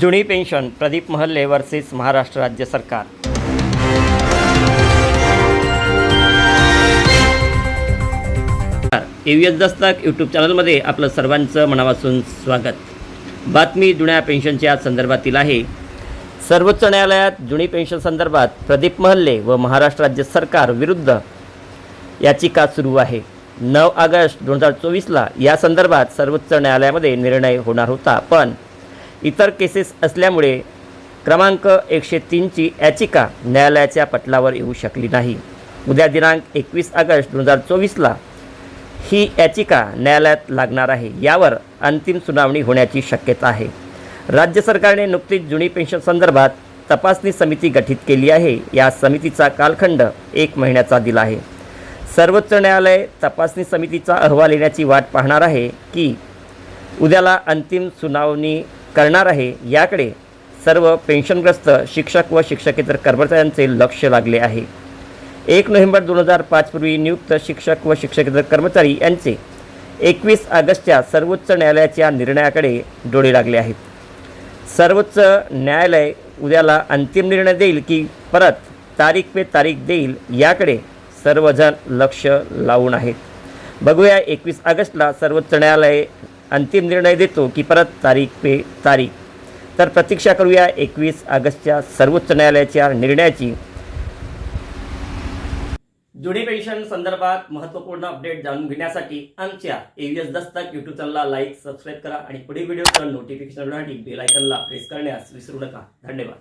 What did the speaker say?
जुनी pension Pradeep Mahalle versus Maharashtra राज्य सरकार. A V S Dastak YouTube चॅनलमध्ये आपलं सर्वांचं मनापासून स्वागत. बातमी जुन्या पेन्शनच्या संदर्भातील आहे. सर्वोच्च न्यायालयात जुनी पेन्शन संदर्भात प्रदीप महल्ले व महाराष्ट्र राज्य सरकार विरुद्ध याचिका सुरू आहे. नऊ ऑगस्ट दोन हजार चोवीसला या संदर्भात सर्वोच्च न्यायालयामध्ये निर्णय होणार होता पण इतर केसेस असल्यामुळे क्रमांक एकशे तीनची याचिका न्यायालयाच्या पटलावर येऊ शकली नाही. उद्या दिनांक एकवीस ऑगस्ट दोन हजार चोवीसला ही याचिका न्यायालयात लागणार आहे. यावर अंतिम सुनावणी होण्याची शक्यता आहे. राज्य सरकारने नुकतीच जुनी पेन्शन संदर्भात तपासणी समिती गठीत केली आहे. या समितीचा कालखंड एक महिन्याचा दिला आहे. सर्वोच्च न्यायालय तपासणी समितीचा अहवाल येण्याची वाट पाहणार आहे की उद्याला अंतिम सुनावणी करणार आहे याकडे सर्व पेन्शनग्रस्त शिक्षक व शिक्षकेतर कर्मचाऱ्यांचे लक्ष लागले आहे. एक नोव्हेंबर दोन हजार पाचपूर्वी नियुक्त शिक्षक व शिक्षकेतर कर्मचारी यांचे एकवीस ऑगस्टच्या सर्वोच्च न्यायालयाच्या निर्णयाकडे डोळे लागले आहेत. सर्वोच्च न्यायालय उद्याला अंतिम निर्णय देईल की परत तारीख पे तारीख देईल याकडे सर्वजण लक्ष लावून आहेत. बघूया एकवीस ऑगस्टला सर्वोच्च न्यायालय अंतिम निर्णय देतो की परत तारीख पे तारीख. तर प्रतीक्षा करूया एकवीस ऑगस्टच्या सर्वोच्च न्यायालयाच्या निर्णयाची. जुनी पेन्शन संदर्भात महत्त्वपूर्ण अपडेट जाणून घेण्यासाठी आमच्या एव्हीएस दस्तक यूट्यूब चॅनलला लाईक सबस्क्राईब करा आणि पुढील व्हिडिओचं नोटिफिकेशनसाठी बेल आयकनला प्रेस करण्यास विसरू नका. धन्यवाद.